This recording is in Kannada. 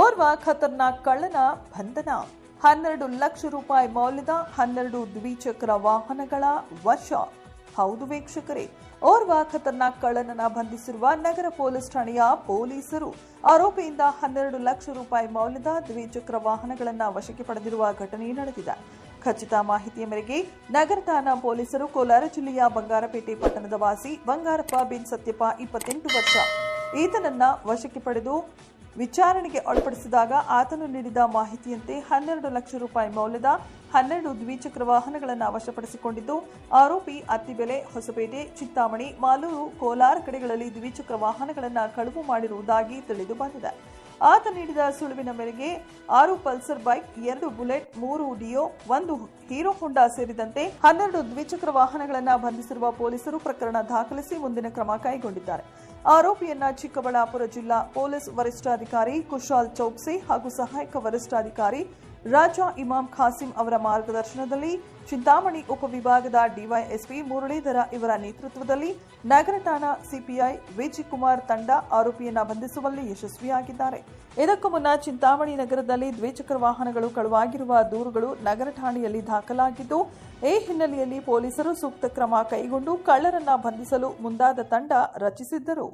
ಓರ್ವ ಖತರ್ನಾಕ್ ಕಳ್ಳನ ಬಂಧನ. ಹನ್ನೆರಡು ಲಕ್ಷ ರೂಪಾಯಿ ಮೌಲ್ಯದ ಹನ್ನೆರಡು ದ್ವಿಚಕ್ರ ವಾಹನಗಳ ವಶ ಹೌದು ವೀಕ್ಷಕರೇ, ಓರ್ವ ಖತರ್ನಾಕ್ ಕಳ್ಳನನ್ನ ಬಂಧಿಸಿರುವ ನಗರ ಪೊಲೀಸ್ ಠಾಣೆಯ ಪೊಲೀಸರು ಆರೋಪಿಯಿಂದ ಹನ್ನೆರಡು ಲಕ್ಷ ರೂಪಾಯಿ ಮೌಲ್ಯದ ದ್ವಿಚಕ್ರ ವಾಹನಗಳನ್ನ ವಶಕ್ಕೆ ಪಡೆದಿರುವ ಘಟನೆ ನಡೆದಿದೆ. ಖಚಿತ ಮಾಹಿತಿಯ ಮೇರೆಗೆ ನಗರ ಠಾಣಾ ಪೊಲೀಸರು ಕೋಲಾರ ಜಿಲ್ಲೆಯ ಬಂಗಾರಪೇಟೆ ಪಟ್ಟಣದ ವಾಸಿ ಬಂಗಾರಪ್ಪ ಬಿನ್ ಸತ್ಯಪ್ಪ ಇಪ್ಪತ್ತೆಂಟು ವರ್ಷ. ಈತನನ್ನ ವಶಕ್ಕೆ ಪಡೆದು ವಿಚಾರಣೆಗೆ ಒಳಪಡಿಸಿದಾಗ ಆತನು ನೀಡಿದ ಮಾಹಿತಿಯಂತೆ ಹನ್ನೆರಡು ಲಕ್ಷ ರೂಪಾಯಿ ಮೌಲ್ಯದ ಹನ್ನೆರಡು ದ್ವಿಚಕ್ರ ವಾಹನಗಳನ್ನು ವಶಪಡಿಸಿಕೊಂಡಿದ್ದು, ಆರೋಪಿ ಅತ್ತಿಬೆಲೆ, ಹೊಸಪೇಟೆ ಚಿತ್ತಾಮಣಿ ಮಾಲೂರು, ಕೋಲಾರ ಕಡೆಗಳಲ್ಲಿ ದ್ವಿಚಕ್ರ ವಾಹನಗಳನ್ನು ಕಳವು ಮಾಡಿರುವುದಾಗಿ ತಿಳಿದು ಬಂದಿದೆ. ಆತ ನೀಡಿದ ಸುಳುವಿನ ಮೇರೆಗೆ ಆರು ಪಲ್ಸರ್ ಬೈಕ್, ಎರಡು ಬುಲೆಟ್, ಮೂರು ಡಿಯೋ, ಒಂದು ಹೀರೋ ಹೊಂಡಾ ಸೇರಿದಂತೆ ಹನ್ನೆರಡು ದ್ವಿಚಕ್ರ ವಾಹನಗಳನ್ನು ಬಂಧಿಸಿರುವ ಪೊಲೀಸರು ಪ್ರಕರಣ ದಾಖಲಿಸಿ ಮುಂದಿನ ಕ್ರಮ ಕೈಗೊಂಡಿದ್ದಾರೆ. ಆರೋಪಿಯನ್ನ ಚಿಕ್ಕಬಳ್ಳಾಪುರ ಜಿಲ್ಲಾ ಪೊಲೀಸ್ ವರಿಷ್ಠಾಧಿಕಾರಿ ಕುಶಾಲ್ ಚೌಕ್ಸಿ ಹಾಗೂ ಸಹಾಯಕ ವರಿಷ್ಠಾಧಿಕಾರಿ ರಾಜಾ ಇಮಾಂ ಖಾಸಿಂ ಅವರ ಮಾರ್ಗದರ್ಶನದಲ್ಲಿ ಚಿಂತಾಮಣಿ ಉಪವಿಭಾಗದ ಡಿವೈಎಸ್ಪಿ ಮುರಳೀಧರ ಇವರ ನೇತೃತ್ವದಲ್ಲಿ ನಗರ ಠಾಣಾ ಸಿಪಿಐ ವಿಜಿ ಕುಮಾರ್ ತಂಡ ಆರೋಪಿಯನ್ನು ಬಂಧಿಸುವಲ್ಲಿ ಯಶಸ್ವಿಯಾಗಿದ್ದಾರೆ. ಇದಕ್ಕೂ ಮುನ್ನ ಚಿಂತಾಮಣಿ ನಗರದಲ್ಲಿ ದ್ವಿಚಕ್ರ ವಾಹನಗಳು ಕಳುವಾಗಿರುವ ದೂರುಗಳು ನಗರ ಠಾಣೆಯಲ್ಲಿ ದಾಖಲಾಗಿದ್ದು, ಈ ಹಿನ್ನೆಲೆಯಲ್ಲಿ ಪೊಲೀಸರು ಸೂಕ್ತ ಕ್ರಮ ಕೈಗೊಂಡು ಕಳ್ಳರನ್ನ ಬಂಧಿಸಲು ಮುಂದಾದ ತಂಡ ರಚಿಸಿದ್ದರು.